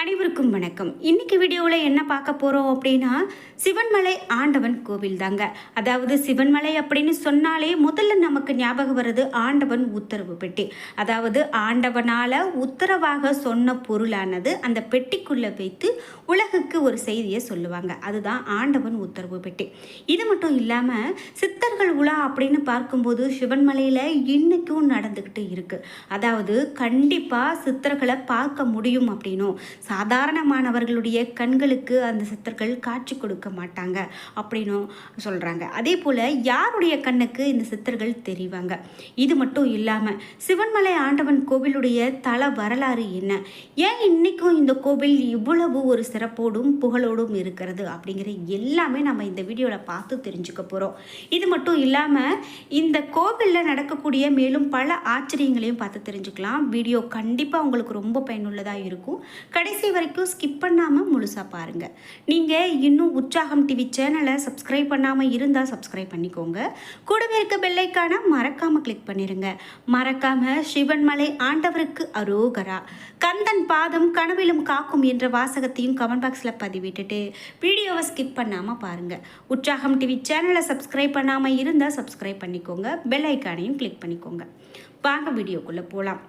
அனைவருக்கும் வணக்கம். இன்னைக்கு வீடியோவில் என்ன பார்க்க போகிறோம் அப்படின்னா சிவன்மலை ஆண்டவன் கோவில் தாங்க. அதாவது சிவன்மலை அப்படின்னு சொன்னாலே முதல்ல நமக்கு ஞாபகம் வருது ஆண்டவன் உத்தரவு பெட்டி. அதாவது ஆண்டவனால் உத்தரவாக சொன்ன பொருளானது அந்த பெட்டிக்குள்ளே வைத்து உலகுக்கு ஒரு செய்தியை சொல்லுவாங்க. அதுதான் ஆண்டவன் உத்தரவு பெட்டி. இது மட்டும் இல்லாமல் சித்தர்கள் உலா அப்படின்னு பார்க்கும்போது சிவன்மலையில் இன்னைக்கும் நடந்துக்கிட்டு இருக்குது அதாவது கண்டிப்பாக சித்தர்களை பார்க்க முடியும் அப்படின்னும். சாதாரணமானவர்களுடைய கண்களுக்கு அந்த சித்தர்கள் காட்சி கொடுக்க மாட்டாங்க அப்படின்னும் சொல்கிறாங்க அதே போல் யாருடைய கண்ணுக்கு இந்த சித்தர்கள் தெரிவாங்க? இது மட்டும் இல்லாமல் சிவன்மலை ஆண்டவன் கோவிலுடைய தல வரலாறு என்ன? ஏன் இன்றைக்கும் இந்த கோவில் இவ்வளவு ஒரு சிறப்போடும் புகழோடும் இருக்கிறது அப்படிங்கிற எல்லாமே நம்ம இந்த வீடியோவில் பார்த்து தெரிஞ்சுக்க போகிறோம் இது மட்டும் இல்லாமல் இந்த கோவிலில் நடக்கக்கூடிய மேலும் பல ஆச்சரியங்களையும் பார்த்து தெரிஞ்சுக்கலாம். வீடியோ கண்டிப்பாக உங்களுக்கு ரொம்ப பயனுள்ளதாக இருக்கும். கடைசி வரைக்கும் ஸ்கிப் பண்ணாமல் முழுசாக பாருங்கள் நீங்கள் இன்னும் உற்சாகம் டிவி சேனலை சப்ஸ்கிரைப் பண்ணாமல் இருந்தால் சப்ஸ்கிரைப் பண்ணிக்கோங்க. கூடவே இருக்க பெல்லைக்கான மறக்காமல் கிளிக் பண்ணிடுங்க மறக்காமல் சிவன்மலை ஆண்டவருக்கு அரோகரா. கந்தன் பாதம் கனவிலும் காக்கும் என்ற வாசகத்தையும் கமெண்ட் பாக்ஸில் பதிவிட்டுட்டு வீடியோவை ஸ்கிப் பண்ணாமல் பாருங்கள் உற்சாகம் டிவி சேனலை சப்ஸ்கிரைப் பண்ணாமல் இருந்தால் சப்ஸ்கிரைப் பண்ணிக்கோங்க. பெல் ஐக்கானையும் கிளிக் பண்ணிக்கோங்க. வாங்க வீடியோக்குள்ளே போகலாம்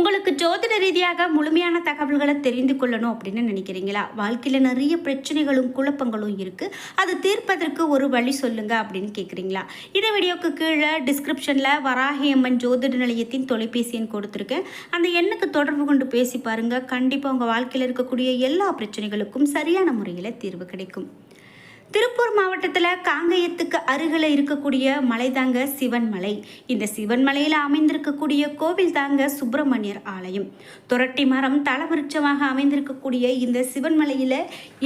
உங்களுக்கு ஜோதிட ரீதியாக முழுமையான தகவல்களை தெரிந்து கொள்ளணும் அப்படின்னு நினைக்கிறீங்களா? வாழ்க்கையில் நிறைய பிரச்சனைகளும் குழப்பங்களும் இருக்குது அது தீர்ப்பதற்கு ஒரு வழி சொல்லுங்கள் அப்படின்னு கேட்குறீங்களா இந்த வீடியோக்கு கீழே டிஸ்கிரிப்ஷனில் வராகி அம்மன் ஜோதிட நிலையத்தின் தொலைபேசி எண் கொடுத்துருக்கேன். அந்த எண்ணுக்கு தொடர்பு கொண்டு பேசி பாருங்கள் கண்டிப்பாக உங்கள் வாழ்க்கையில் இருக்கக்கூடிய எல்லா பிரச்சனைகளுக்கும் சரியான முறையில் தீர்வு கிடைக்கும். திருப்பூர் மாவட்டத்தில் காங்கயத்துக்கு அருகில் இருக்கக்கூடிய மலை தாங்க சிவன்மலை. இந்த சிவன்மலையில் அமைந்திருக்கக்கூடிய கோவில் தாங்க சுப்பிரமணியர் ஆலயம். துரட்டி மரம் தலவிருட்சமாக அமைந்திருக்கக்கூடிய இந்த சிவன்மலையில்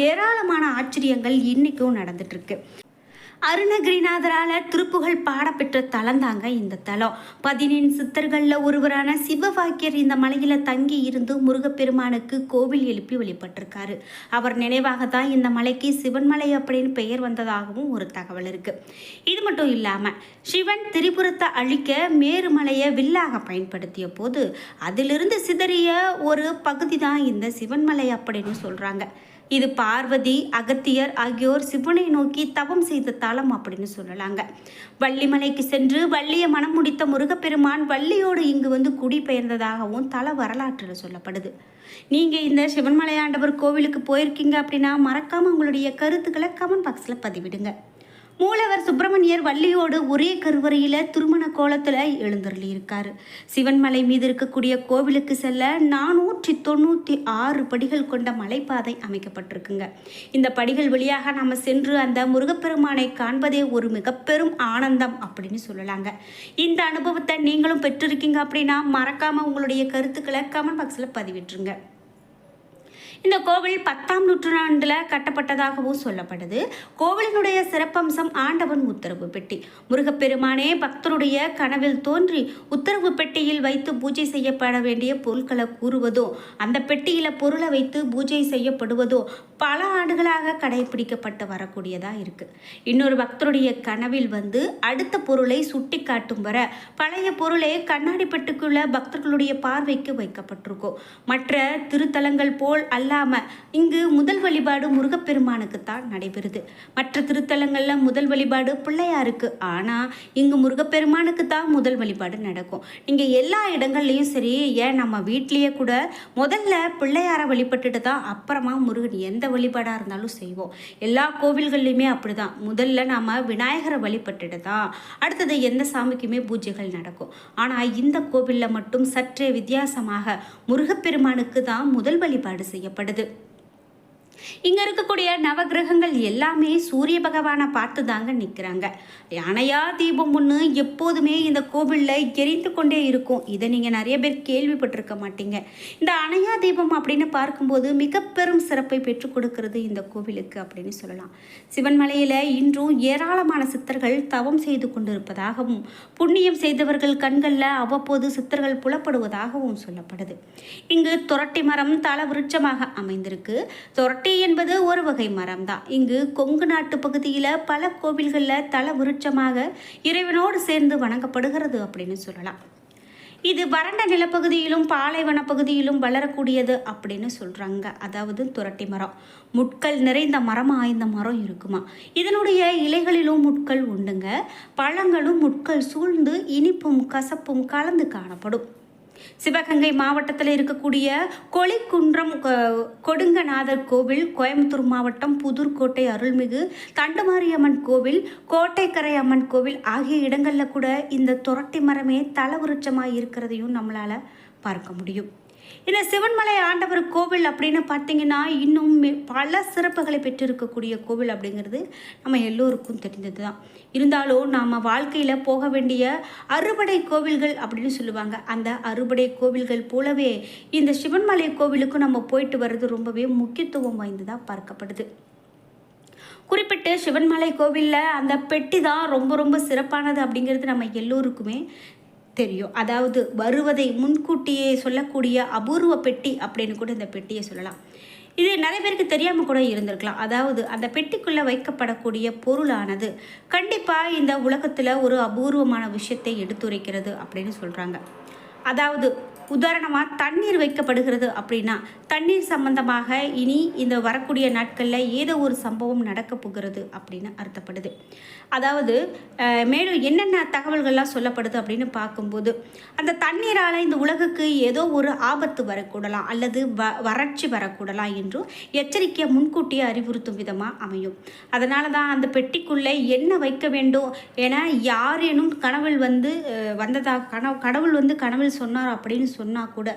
ஏராளமான ஆச்சரியங்கள் இன்னைக்கும் நடந்துட்டுருக்கு அருணகிரிநாதரால திருப்புகழ் பாடப்பெற்ற தளர்ந்தாங்க இந்த தலம். பதினெண் சித்தர்களில் ஒருவரான சிவவாக்கியர் இந்த மலையில் தங்கி இருந்து முருகப்பெருமானுக்கு கோவில் எழுப்பி வழிபட்டிருக்காரு. அவர் நினைவாக தான் இந்த மலைக்கு சிவன்மலை அப்படின்னு பெயர் வந்ததாகவும் ஒரு தகவல் இருக்கு. இது மட்டும் இல்லாமல் சிவன் திரிபுரத்தை அழிக்க மேருமலையை வில்லாக பயன்படுத்திய போது அதிலிருந்து சிதறிய ஒரு பகுதி தான் இந்த சிவன்மலை அப்படின்னு சொல்கிறாங்க இது பார்வதி அகத்தியர் ஆகியோர் சிவனை நோக்கி தவம் செய்த தலம் அப்படின்னு சொல்லலாங்க. வள்ளிமலைக்கு சென்று வள்ளியை மனம் முடித்த முருகப்பெருமான் வள்ளியோடு இங்கு வந்து குடிபெயர்ந்ததாகவும் தல வரலாற்றில் சொல்லப்படுது. நீங்கள் இந்த சிவன்மலையாண்டவர் கோவிலுக்கு போயிருக்கீங்க அப்படின்னா மறக்காமல் உங்களுடைய கருத்துக்களை கமெண்ட் பாக்ஸில் பதிவிடுங்க. மூலவர் சுப்பிரமணியர் வள்ளியோடு ஒரே கருவறையில் திருமண கோலத்தில் எழுந்தருளி இருக்காரு சிவன்மலை மீது இருக்கக்கூடிய கோவிலுக்கு செல்ல நானூற்றி தொண்ணூற்றி ஆறு படிகள் கொண்ட மலைப்பாதை அமைக்கப்பட்டிருக்குங்க. இந்த படிகள் வழியாக நம்ம சென்று அந்த முருகப்பெருமானை காண்பதே ஒரு மிகப்பெரும் ஆனந்தம் அப்படின்னு சொல்லலாங்க. இந்த அனுபவத்தை நீங்களும் பெற்றிருக்கீங்க அப்படின்னா மறக்காமல் உங்களுடைய கருத்துக்களை கமெண்ட் பாக்ஸில் பதிவிட்டுருங்க. இந்த கோவில் பத்தாம் நூற்றாண்டில் கட்டப்பட்டதாகவும் சொல்லப்படுது. கோவிலினுடைய சிறப்பம்சம் ஆண்டவன் உத்தரவு பெட்டி. முருகப்பெருமானே பக்தருடைய கனவில் தோன்றி உத்தரவு பெட்டியில் வைத்து பூஜை செய்யப்பட வேண்டிய பொருட்களை கூறுவதோ அந்த பெட்டியில் பொருளை வைத்து பூஜை செய்யப்படுவதோ பல ஆண்டுகளாக கடைபிடிக்கப்பட்டு வரக்கூடியதாக இருக்குது இன்னொரு பக்தருடைய கனவில் வந்து அடுத்த பொருளை சுட்டி காட்டும் வர பழைய பொருளை கண்ணாடி பெட்டுக்குள்ள பக்தர்களுடைய பார்வைக்கு வைக்கப்பட்டிருக்கும். மற்ற திருத்தலங்கள் போல் அல்ல அல்லாமல் இங்கு முதல் வழிபாடு முருகப்பெருமானுக்கு தான் நடைபெறுது. மற்ற திருத்தலங்களில் முதல் வழிபாடு பிள்ளையாருக்கு. ஆனால் இங்கு முருகப்பெருமானுக்கு தான் முதல் வழிபாடு நடக்கும். நீங்கள் எல்லா இடங்கள்லையும் சரி ஏன் நம்ம வீட்லேயே கூட முதல்ல பிள்ளையாரை வழிபட்டுட்டு தான் அப்புறமா முருகன் எந்த வழிபாடாக இருந்தாலும் செய்வோம். எல்லா கோவில்கள்லையுமே அப்படிதான். முதல்ல நாம் விநாயகரை வழிபட்டுட்டு தான் அடுத்தது எந்த சாமிக்குமே பூஜைகள் நடக்கும். ஆனால் இந்த கோவிலில் மட்டும் சற்றே வித்தியாசமாக முருகப்பெருமானுக்கு தான் முதல் வழிபாடு செய்யப்படுது இங்கே இருக்கக்கூடிய நவகிரகங்கள் எல்லாமே சூரிய பகவானை பார்த்து தாங்க நிற்கிறாங்க யானையா தீபம் ஒன்று எப்போதுமே இந்த கோவிலில் எரிந்து கொண்டே இருக்கும். இதை நீங்கள் நிறைய பேர் கேள்விப்பட்டிருக்க மாட்டீங்க. இந்த அணையா தீபம் அப்படின்னு பார்க்கும்போது மிக பெரும் சிறப்பை பெற்றுக் கொடுக்கிறது இந்த கோவிலுக்கு அப்படின்னு சொல்லலாம். சிவன்மலையில் இன்றும் ஏராளமான சித்தர்கள் தவம் செய்து கொண்டிருப்பதாகவும் புண்ணியம் செய்தவர்கள் கண்களில் அவ்வப்போது சித்தர்கள் புலப்படுவதாகவும் சொல்லப்படுது. இங்கு துரட்டி மரம் தல விருட்சமாக அமைந்திருக்கு. துரட்டி என்பது ஒரு வகை மரம் தான் இங்கு கொங்கு நாட்டு பகுதியில் பல கோவில்களில் தல விருட்சமாக இறைவனோடு சேர்ந்து வணங்கப்படுகிறது அப்படின்னு சொல்லலாம். இது வறண்ட நிலப்பகுதியிலும் பாலைவன பகுதியிலும் வளரக்கூடியது அப்படின்னு சொல்கிறாங்க அதாவது துரட்டி மரம். முட்கள் நிறைந்த மரமாக இந்த மரம் இருக்குமா? இதனுடைய இலைகளிலும் முட்கள் உண்டுங்க. பழங்களும் முட்கள் சூழ்ந்து இனிப்பும் கசப்பும் கலந்து காணப்படும். சிவகங்கை மாவட்டத்தில் இருக்கக்கூடிய கொளிக்குன்றம் கொடுங்கநாதர் கோவில் கோயம்புத்தூர் மாவட்டம் புதுர்கோட்டை அருள்மிகு தண்டுமாரியம்மன் கோவில் கோட்டைக்கரை அம்மன் கோவில் ஆகிய இடங்களில் கூட இந்த துரட்டி மரமே தலவிருட்சமாக இருக்கிறதையும் நம்மளால் பார்க்க முடியும். இந்த சிவன்மலை ஆண்டவர் கோவில் அப்படின்னு பார்த்தீங்கன்னா இன்னும் பல சிறப்புகளை பெற்றிருக்கக்கூடிய கோவில் அப்படிங்கிறது நம்ம எல்லோருக்கும் தெரிந்தது தான் இருந்தாலும் நாம் வாழ்க்கையில் போக வேண்டிய அறுபடை கோவில்கள் அப்படின்னு சொல்லுவாங்க. அந்த அறுபடை கோவில்கள் போலவே இந்த சிவன்மலை கோவிலுக்கும் நம்ம போயிட்டு வர்றது ரொம்பவே முக்கியத்துவம் வாய்ந்ததாக பார்க்கப்படுது. குறிப்பிட்டு சிவன்மலை கோவிலில் அந்த பெட்டி தான் ரொம்ப ரொம்ப சிறப்பானது அப்படிங்கிறது நம்ம எல்லோருக்குமே தெரியும். அதாவது வருவதை முன்கூட்டியே சொல்லக்கூடிய அபூர்வ பெட்டி அப்படின்னு கூட இந்த பெட்டியை சொல்லலாம். இது நிறைய பேருக்கு தெரியாமல் கூட இருந்திருக்கலாம். அதாவது அந்த பெட்டிக்குள்ளே வைக்கப்படக்கூடிய பொருளானது கண்டிப்பாக இந்த உலகத்தில் ஒரு அபூர்வமான விஷயத்தை எடுத்துரைக்கிறது அப்படின்னு சொல்கிறாங்க அதாவது உதாரணமாக தண்ணீர் வைக்கப்படுகிறது அப்படின்னா தண்ணீர் சம்பந்தமாக இனி இந்த வரக்கூடிய நாட்களில் ஏதோ ஒரு சம்பவம் நடக்க போகிறது அப்படின்னு அர்த்தப்படுது. அதாவது மேலும் என்னென்ன தகவல்கள்லாம் சொல்லப்படுது அப்படின்னு பார்க்கும்போது அந்த தண்ணீரால் இந்த உலகுக்கு ஏதோ ஒரு ஆபத்து வரக்கூடலாம் அல்லது வ வறட்சி வரக்கூடலாம் என்றும் எச்சரிக்கையை முன்கூட்டியே அறிவுறுத்தும் விதமாக அமையும். அதனால தான் அந்த பெட்டிக்குள்ளே என்ன வைக்க வேண்டும் என யாரேனும் கனவில் வந்து வந்ததாக கனவு கடவுள் வந்து கனவில் சொன்னார் அப்படின்னு சொன்னால் கூட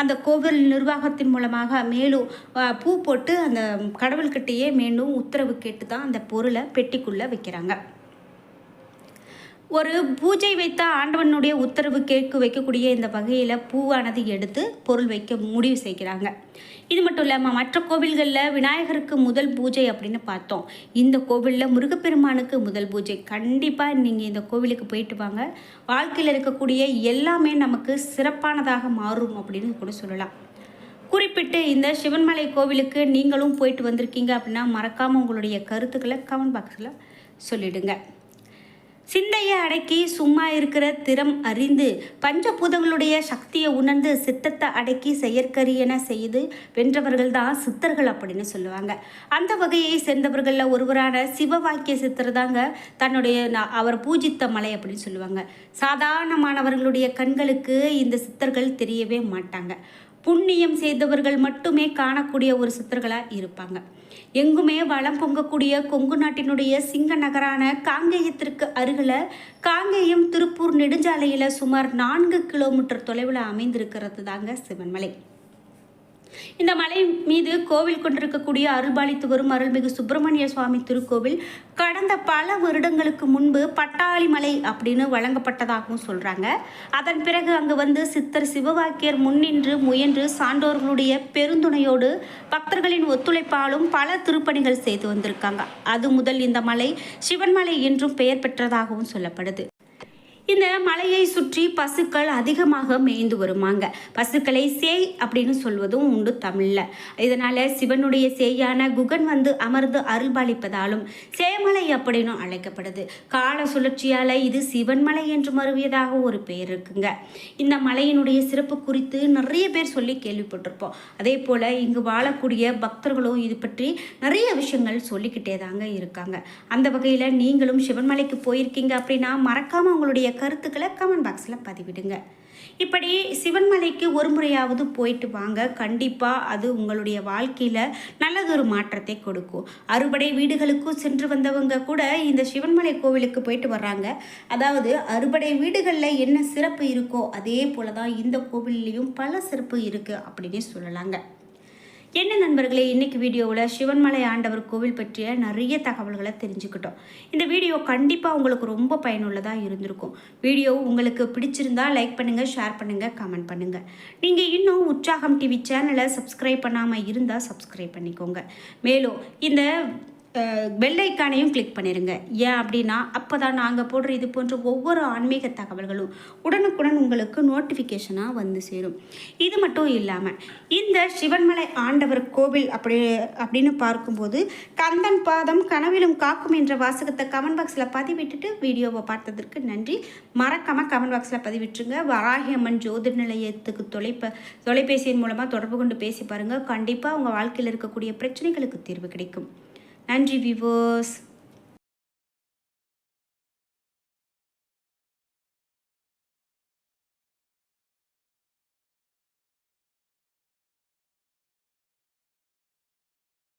அந்த கோவில் நிர்வாகத்தின் மூலமாக மேலும் பூ போட்டு அந்த கடவுள்கிட்டேயே மேலும் உத்தரவு கேட்டு தான் அந்த பொருளை பெட்டிக்குள்ளே வைக்கிறாங்க. ஒரு பூஜை வைத்த ஆண்டவனுடைய உத்தரவு கேட்க வைக்கக்கூடிய இந்த வகையில் பூவானது எடுத்து பொருள் வைக்க முடிவு செய்கிறாங்க. இது மட்டும் இல்லாமல் மற்ற கோவில்களில் விநாயகருக்கு முதல் பூஜை அப்படின்னு பார்த்தோம். இந்த கோவிலில் முருகப்பெருமானுக்கு முதல் பூஜை. கண்டிப்பாக நீங்கள் இந்த கோவிலுக்கு போயிட்டு வாங்க. வாழ்க்கையில் இருக்கக்கூடிய எல்லாமே நமக்கு சிறப்பானதாக மாறும் அப்படின்னு கூட சொல்லலாம். குறிப்பிட்டு இந்த சிவன்மலை கோவிலுக்கு நீங்களும் போயிட்டு வந்திருக்கீங்க அப்படின்னா மறக்காமல் உங்களுடைய கருத்துக்களை கமெண்ட் பாக்ஸில் சொல்லிடுங்க. சிந்தையை அடக்கி சும்மா இருக்கிற திறம் அறிந்து பஞ்சபூதங்களுடைய சக்தியை உணர்ந்து சித்தத்தை அடக்கி செயற்கரியன செய்து வென்றவர்கள் தான் சித்தர்கள் அப்படின்னு சொல்லுவாங்க. அந்த வகையை சேர்ந்தவர்களில் ஒருவரான சிவவாக்கிய சித்தர் தாங்க தன்னுடைய ந- அவர் பூஜித்த மலை அப்படின்னு சொல்லுவாங்க. சாதாரணமானவர்களுடைய கண்களுக்கு இந்த சித்தர்கள் தெரியவே மாட்டாங்க. புண்ணியம் செய்தவர்கள் மட்டுமே காணக்கூடிய ஒரு சித்தர்களாக இருப்பாங்க. எங்குமே வளம் பொங்கக்கூடிய கொங்கு நாட்டினுடைய சிங்க நகரான காங்கேயத்திற்கு அருகில் காங்கேயம் திருப்பூர் நெடுஞ்சாலையில் சுமார் நான்கு கிலோமீட்டர் தொலைவில் அமைந்திருக்கிறது தாங்க சிவன்மலை இந்த மலை மீது கோவில் கொண்டிருக்கக்கூடிய அருள்பாலித்து வரும் அருள்மிகு சுப்பிரமணிய சுவாமி திருக்கோவில் கடந்த பல வருடங்களுக்கு முன்பு பட்டாளி மலை அப்படின்னு வழங்கப்பட்டதாகவும் சொல்கிறாங்க அதன் பிறகு அங்கு வந்து சித்தர் சிவவாக்கியர் முன்னின்று முயன்று சான்றோர்களுடைய பெருந்துணையோடு பக்தர்களின் ஒத்துழைப்பாலும் பல திருப்பணிகள் செய்து வந்திருக்காங்க. அது முதல் இந்த மலை. சிவன்மலை என்றும் பெயர் பெற்றதாகவும் சொல்லப்படுது. இந்த மலையை சுற்றி பசுக்கள் அதிகமாக மேய்ந்து வருமாங்க. பசுக்களை சேய் அப்படின்னு சொல்வதும் உண்டு தமிழில். இதனால் சிவனுடைய சேயான குகன் வந்து அமர்ந்து அருள்பாலிப்பதாலும் சேமலை அப்படின்னு அழைக்கப்படுது. கால சுழற்சியால் இது சிவன்மலை என்று மருவியதாக ஒரு பெயர் இருக்குங்க. இந்த மலையினுடைய சிறப்பு குறித்து நிறைய பேர் சொல்லி கேள்விப்பட்டிருப்போம். அதே போல் இங்கு வாழக்கூடிய பக்தர்களும் இது பற்றி நிறைய விஷயங்கள் சொல்லிக்கிட்டே தாங்க இருக்காங்க. அந்த வகையில் நீங்களும் சிவன்மலைக்கு போயிருக்கீங்க அப்படின்னா மறக்காமல் உங்களுடைய கருத்துக்களை கமெண்ட் பாக்ஸில் பதிவிடுங்க. இப்படி சிவன்மலைக்கு ஒரு முறையாவது போயிட்டு வாங்க. கண்டிப்பாக அது உங்களுடைய வாழ்க்கையில் நல்லதொரு மாற்றத்தை கொடுக்கும். அறுபடை வீடுகளுக்கும் சென்று வந்தவங்க கூட இந்த சிவன்மலை கோவிலுக்கு போயிட்டு வர்றாங்க. அதாவது அறுபடை வீடுகளில் என்ன சிறப்பு இருக்கோ அதே போல தான் இந்த கோவில்லையும் பல சிறப்பு இருக்குது அப்படின்னே சொல்லலாங்க. என்ன நண்பர்களே இன்னைக்கு வீடியோவில் சிவன்மலை ஆண்டவர் கோவில் பற்றிய நிறைய தகவல்களை தெரிஞ்சுக்கிட்டோம். இந்த வீடியோ கண்டிப்பாக உங்களுக்கு ரொம்ப பயனுள்ளதாக இருந்திருக்கும். வீடியோ உங்களுக்கு பிடிச்சிருந்தா லைக் பண்ணுங்கள் ஷேர் பண்ணுங்கள் கமெண்ட் பண்ணுங்கள் நீங்கள் இன்னும் உற்சாகம் டிவி சேனலை சப்ஸ்கிரைப் பண்ணாமல் இருந்தால் சப்ஸ்கிரைப் பண்ணிக்கோங்க. மேலும் இந்த வெள்ளைக்கானையும் கிளிக் பண்ணிடுங்க ஏன் அப்படின்னா அப்போ தான் நாங்கள் போடுற இது போன்ற ஒவ்வொரு ஆன்மீக தகவல்களும் உடனுக்குடன் உங்களுக்கு நோட்டிஃபிகேஷனாக வந்து சேரும். இது மட்டும் இல்லாமல் இந்த சிவன்மலை ஆண்டவர் கோவில் அப்படி அப்படின்னு பார்க்கும்போது கந்தன் பாதம் கனவிலும் காக்கும் என்ற வாசகத்தை கமெண்ட் பாக்ஸில் பதிவிட்டுட்டு வீடியோவை பார்த்ததற்கு நன்றி. மறக்காமல் கமெண்ட் பாக்ஸில் பதிவிட்டுருங்க. வராகியம்மன் ஜோதிட நிலையத்துக்கு தொலைப்ப தொலைபேசியின் மூலமாக தொடர்பு கொண்டு பேசி பாருங்கள் கண்டிப்பாக உங்கள் வாழ்க்கையில் இருக்கக்கூடிய பிரச்சனைகளுக்கு தீர்வு கிடைக்கும். நன்றி விவோஸ்